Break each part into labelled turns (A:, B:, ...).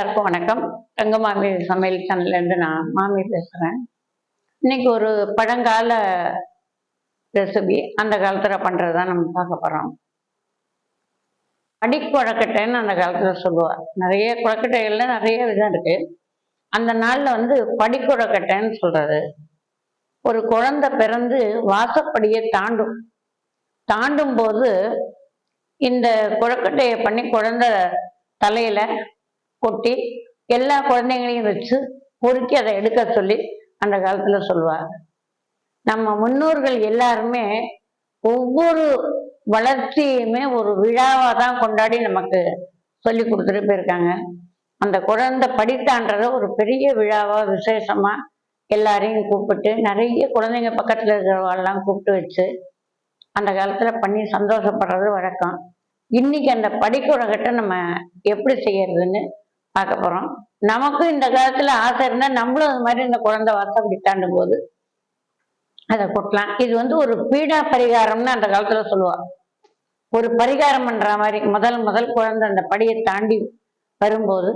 A: எல்லாருக்கும் வணக்கம். தங்க மாமி சமையல் சேனல்ல இருந்து நான் மாமி பேசுறேன். இன்னைக்கு ஒரு பழங்கால ரெசிபி அந்த காலத்துல பண்றதுதான் நம்ம பார்க்க போறோம். படிக்குழக்கட்டைன்னு அந்த காலத்துல சொல்லுவா நிறைய குழக்கட்டைகள்ல நிறைய விதம் இருக்கு. அந்த நாள்ல வந்து படிக்குழக்கட்டைன்னு சொல்றது. ஒரு குழந்தை பிறந்து வாசப்படியை தாண்டும். தாண்டும் போது இந்த குழக்கட்டையை பண்ணி குழந்தை தலையில கொட்டி எல்லா குழந்தைங்களையும் வச்சு பொறுக்கி அதை எடுக்க சொல்லி அந்த காலத்துல சொல்லுவார் நம்ம முன்னோர்கள் எல்லாருமே ஒவ்வொரு வளர்ச்சியுமே ஒரு விழாவா தான் கொண்டாடி நமக்கு சொல்லி கொடுத்துட்டு போயிருக்காங்க. அந்த குழந்தை படித்தான்றத ஒரு பெரிய விழாவா விசேஷமா எல்லாரையும் கூப்பிட்டு நிறைய குழந்தைங்க பக்கத்துல இருக்கிறவெல்லாம் கூப்பிட்டு வச்சு அந்த காலத்துல பண்ணி சந்தோஷப்படுறது வழக்கம். இன்னைக்கு அந்த படிக்குறகிட்ட நம்ம எப்படி செய்யறதுன்னு பார்க்க போறோம். நமக்கும் இந்த காலத்துல ஆசை இருந்தா நம்மளும் அது மாதிரி இந்த குழந்தை வாசப்படி தாண்டும் போது அதை கொட்டலாம். இது வந்து ஒரு பீடா பரிகாரம்னு அந்த காலத்துல சொல்லுவார் ஒரு பரிகாரம் பண்ற மாதிரி முதல் முதல் குழந்தை அந்த படியை தாண்டி வரும்போது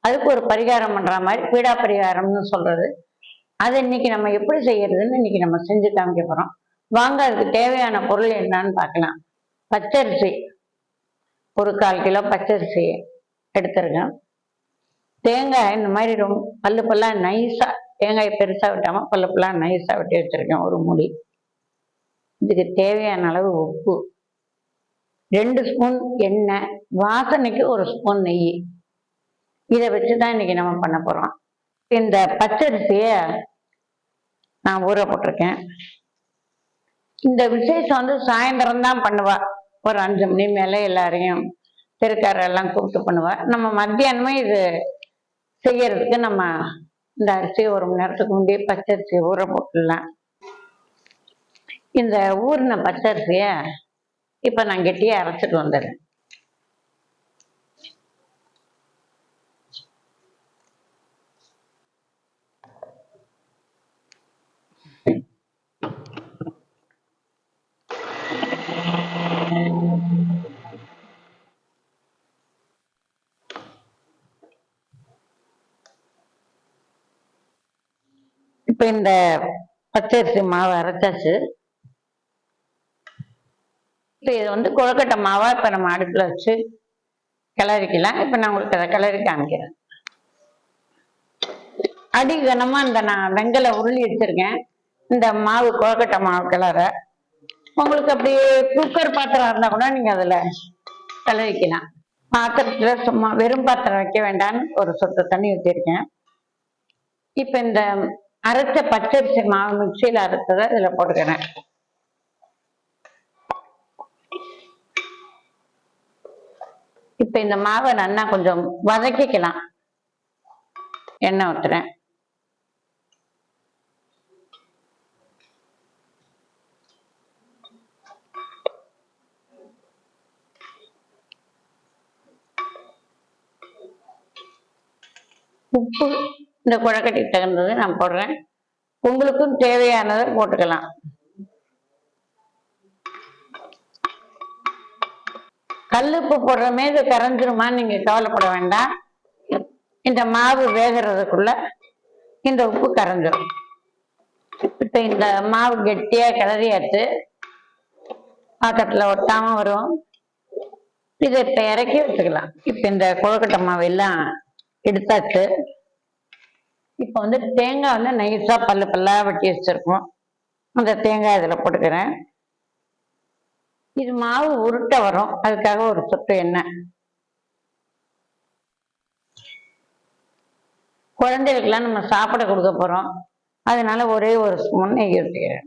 A: அதுக்கு ஒரு பரிகாரம் பண்ற மாதிரி பீடா பரிகாரம்னு சொல்றது. அதை இன்னைக்கு நம்ம எப்படி செய்யறதுன்னு இன்னைக்கு நம்ம செஞ்சு காமிக்க போறோம். வாங்க அதுக்கு தேவையான பொருள் என்னன்னு பார்க்கலாம். பச்சரிசி. ஒரு கால் கிலோ பச்சரிசி எடுத்துருக்கேன். தேங்காய் இந்த மாதிரி ரொம்ப பல்லு பல்லாம் நைஸா தேங்காய் பெருசா விட்டாம பல்லு பல்லாம் நைஸா வெட்டி வச்சிருக்கேன் ஒரு முடி. இதுக்கு தேவையான அளவு உப்பு. ரெண்டு ஸ்பூன் எண்ணெய் வாசனைக்கு ஒரு ஸ்பூன் நெய். இதை வச்சு தான் இன்னைக்கு நம்ம பண்ண போறோம். இந்த பச்சரிசிய நான் ஊற போட்டிருக்கேன். இந்த விசேஷம் வந்து சாயந்தரம் தான் பண்ணுவா. ஒரு அஞ்சு மணி மேலே எல்லாரையும் தெருக்காரெல்லாம் கூப்பிட்டு பண்ணுவா. நம்ம மத்தியானமே இது செய்யறதுக்கு நம்ம இந்த அரிசியை ஒரு மணி நேரத்துக்கு முந்தைய பச்சரிசி ஊற போட்டுடலாம். இந்த ஊறின பச்சரிசிய இப்ப நான் கெட்டியா அரைச்சிட்டு வந்துடுறேன். இப்ப இந்த பச்சரிசி மாவு அரைச்சாச்சு. இப்ப இது வந்து கொழுக்கட்டை மாவா இப்ப நம்ம அடுப்புல வச்சு கிளறிக்கலாம். இப்ப நான் உங்களுக்கு அதை கிளறி காமிக்கிறேன். அடி கனமா இந்த நான் வெங்கல உருளி வச்சிருக்கேன். இந்த மாவு கொழுக்கட்டை மாவு கிளற. உங்களுக்கு அப்படியே குக்கர் பாத்திரம் இருந்தா கூட நீங்க அதுல கிளறிக்கலாம். பாத்திரத்துல சும்மா வெறும் பாத்திரம் வைக்க வேண்டாம்னு ஒரு சொட்டு தண்ணி ஊற்றிருக்கேன் இப்ப இந்த அரைச்ச பச்சரிசி மாவு மிக்சியில அரைச்சதை இதுல போட்டுக்கிறேன். இப்ப இந்த மாவை நல்லா கொஞ்சம் வதக்கிக்கலாம். எண்ணெய் ஊத்துறேன். உப்பு இந்த குழக்கட்டைக்கு தகுந்தது நான் போடுறேன். உங்களுக்கும் தேவையானதை போட்டுக்கலாம். கல்லுப்பு போடுறமே இது கரைஞ்சிருமான்னு நீங்க கவலைப்பட வேண்டாம். இந்த மாவு வேகிறதுக்குள்ள இந்த உப்பு கரைஞ்சிரும். இப்ப இந்த மாவு கெட்டியா கிளறியாச்சு பாத்திரத்துல ஒட்டாம வரும். இதை இப்ப இறக்கி வச்சுக்கலாம். இப்ப இந்த கொழுக்கட்டை மாவு எல்லாம் எடுத்தாச்சு. இப்போ வந்து தேங்காய் வந்து நைஸாக பல்லு பல்லாக வெட்டி வச்சுருக்கோம். அந்த தேங்காய் இதில் போட்டுக்கிறேன். இது மாவு உருட்டை வரும். அதுக்காக ஒரு சொட்டு எண்ணெய். குழந்தைகளுக்கெல்லாம் நம்ம சாப்பிட கொடுக்க போகிறோம் அதனால ஒரே ஒரு ஸ்பூன் நெய் ஊற்றிக்கிறேன்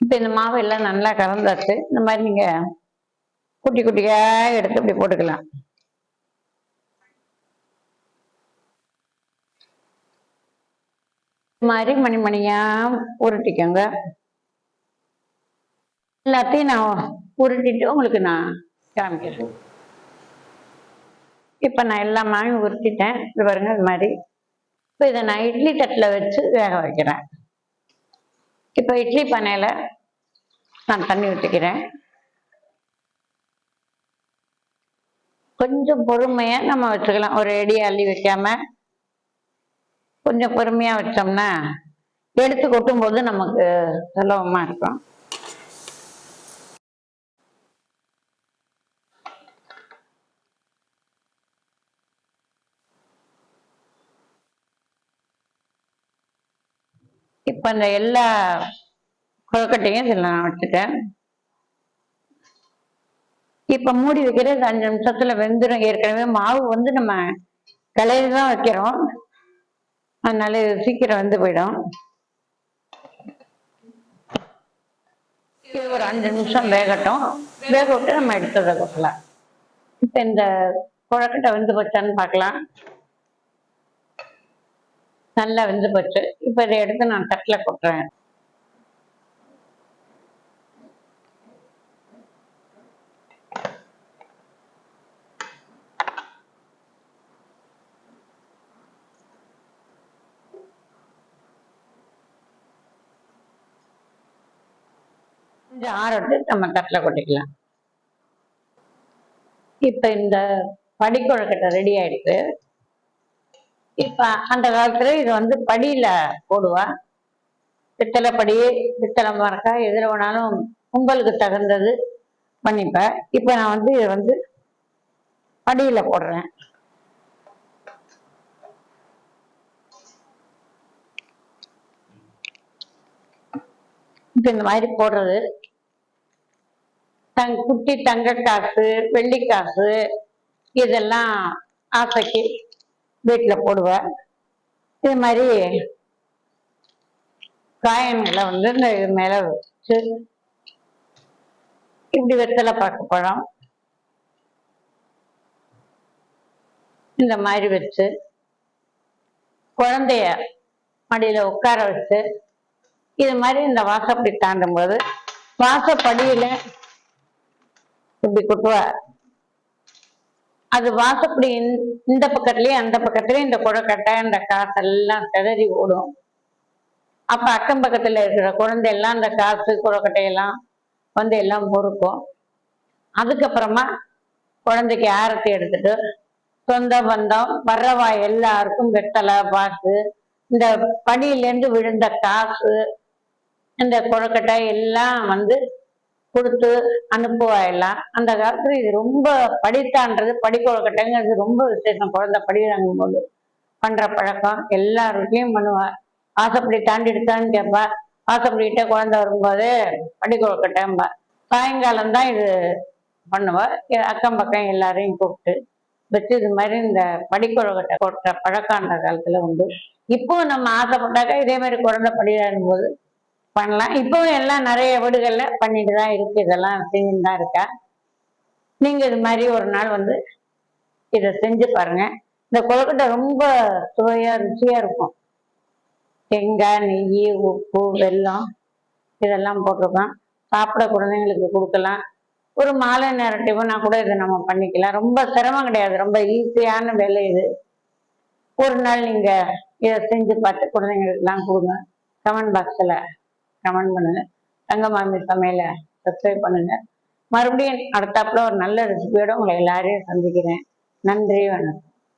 A: இப்போ இந்த மாவு எல்லாம் நல்லா கலந்தாச்சு. இந்த மாதிரி நீங்கள் குட்டி குட்டியா எடுத்து இப்படி போட்டுக்கலாம். மாதிரி மணி மணியா உருட்டிக்கோங்க. எல்லாத்தையும் நான் உருட்டிட்டு உங்களுக்கு நான் காமிக்கிறேன். இப்ப நான் எல்லா மாவையும் உருட்டிட்டேன். இது பாருங்க இது மாதிரி. இப்போ இதை நான் இட்லி தட்டில் வச்சு வேக வைக்கிறேன். இப்போ இட்லி பானையில நான் தண்ணி ஊற்றிக்கிறேன் கொஞ்சம் பொறுமையா நம்ம வச்சுக்கலாம். ஒரு அடி அள்ளி வைக்காம கொஞ்சம் பொறுமையா வச்சோம்னா எடுத்து கொட்டும் போது நமக்கு சுலபமா இருக்கும். இப்ப அந்த எல்லா கொழுக்கட்டையும் இதில் நான் வச்சுட்டேன். இப்ப மூடி வைக்கிறது அஞ்சு நிமிஷத்துல வெந்துடும் ஏற்கனவே மாவு வந்து நம்ம கலையில தான் வைக்கிறோம். அதனால இது சீக்கிரம் வந்து போயிடும். இது ஒரு அஞ்சு நிமிஷம் வேகட்டும். வேக விட்டு நம்ம எடுத்ததை கொடுக்கலாம் இப்ப இந்த கொழக்கட்டை வெந்து போச்சான்னு பார்க்கலாம். நல்லா வெந்து போச்சு. இப்ப இதை எடுத்து நான் தட்டில் கொட்டுறேன். கொஞ்சம் ஆறட்டு நம்ம தட்டில் கொட்டிக்கலாம். இப்ப இந்த படிக்குழக்கட்டை ரெடி ஆயிடுச்சு இப்ப அந்த காலத்துல இது வந்து படியில போடுவா. பித்தளை படி பித்தளை மரக்கா எதில் வேணாலும் உங்களுக்கு தகுந்தது பண்ணிப்பேன் இப்போ நான் வந்து இதை வந்து படியில போடுறேன். இப்போ இந்த மாதிரி போடுறது. தங் குட்டி தங்க காசு வெள்ளி காசு இதெல்லாம் ஆசைக்கு வீட்டில் போடுவேன் இது மாதிரி காயின்களை வந்து இந்த இது மேலே வச்சு இப்படி வெத்தலை பார்க்க பழம் இந்த மாதிரி வச்சு குழந்தைய மடியில் உட்கார வச்சு இது மாதிரி இந்த வாசப்படி தாண்டும் போது வாசப்படியில் இப்படி கொட்டுவார் அது வாசப்படி இந்த- இந்த அந்த பக்கத்துலயே இந்த குடக்கட்டை இந்த காசெல்லாம் கிளறி ஓடும். அப்ப அக்கம் பக்கத்துல இருக்கிற குழந்தை எல்லாம் அந்த காசு குடக்கட்டையெல்லாம் வந்து எல்லாம் பொறுக்கும் அதுக்கப்புறமா குழந்தைக்கு ஆரத்தி எடுத்துட்டு சொந்த பந்தம் வர்றவா எல்லாருக்கும் வெத்தலை பாக்கு இந்த படியிலேருந்து விழுந்த காசு இந்த குழக்கட்டை எல்லாம் வந்து கொடுத்து அனுப்புவாயெல்லாம் அந்த காலத்துல இது ரொம்ப படித்தான்றது படிக்கொழுக்கட்டைங்கிறது ரொம்ப விசேஷம். குழந்தை படிக்கிறாங்கும் போது பண்ற பழக்கம் எல்லாருக்கையும் வீட்லயும் பண்ணுவா. ஆசைப்படி தாண்டி எடுத்தான்னு கேட்பா ஆசைப்படிக்கிட்ட குழந்தை வரும்போது படி கொழுக்கட்டைம்பா சாயங்காலம் தான் இது பண்ணுவா. அக்கம் பக்கம் எல்லாரையும் கூப்பிட்டு வச்சு இது மாதிரி இந்த படிக்கொழுக்கட்டை கொட்டுற பழக்கம் அந்த காலத்துல உண்டு. இப்போ நம்ம ஆசைப்பட்டாக்கா இதே மாதிரி குழந்தை படிக்கிறாங்க போது பண்ணலாம். இப்போவும் எல்லாம் நிறைய வீடுகளில் பண்ணிட்டு தான் இருக்கு. இதெல்லாம் செஞ்சுட்டு தான் இருக்கா? நீங்கள் இது மாதிரி ஒரு நாள் வந்து இதை செஞ்சு பாருங்க. இந்த கொழுக்கட்டை ரொம்ப சுவையாக ருச்சியாக இருக்கும். தேங்காய் நெய் உப்பு வெல்லம் இதெல்லாம் போட்டிருக்கோம். சாப்பிட குழந்தைங்களுக்கு கொடுக்கலாம். ஒரு மாலை நேர டிஃபனா கூட இதை நம்ம பண்ணிக்கலாம். ரொம்ப சிரமம் கிடையாது. ரொம்ப ஈஸியான வேலை இது. ஒரு நாள் நீங்கள் இதை செஞ்சு பார்த்து குழந்தைங்களுக்குலாம் கொடுங்க. கமெண்ட் பாக்ஸில் கமெண்ட் பண்ணுங்க. தங்கமாமி சமையலை சப்ஸ்கிரைப் பண்ணுங்க. மறுபடியும் அடுத்தாப்புல ஒரு நல்ல ரெசிபியோட உங்களை எல்லாரையும் சந்திக்கிறேன். நன்றி வணக்கம்.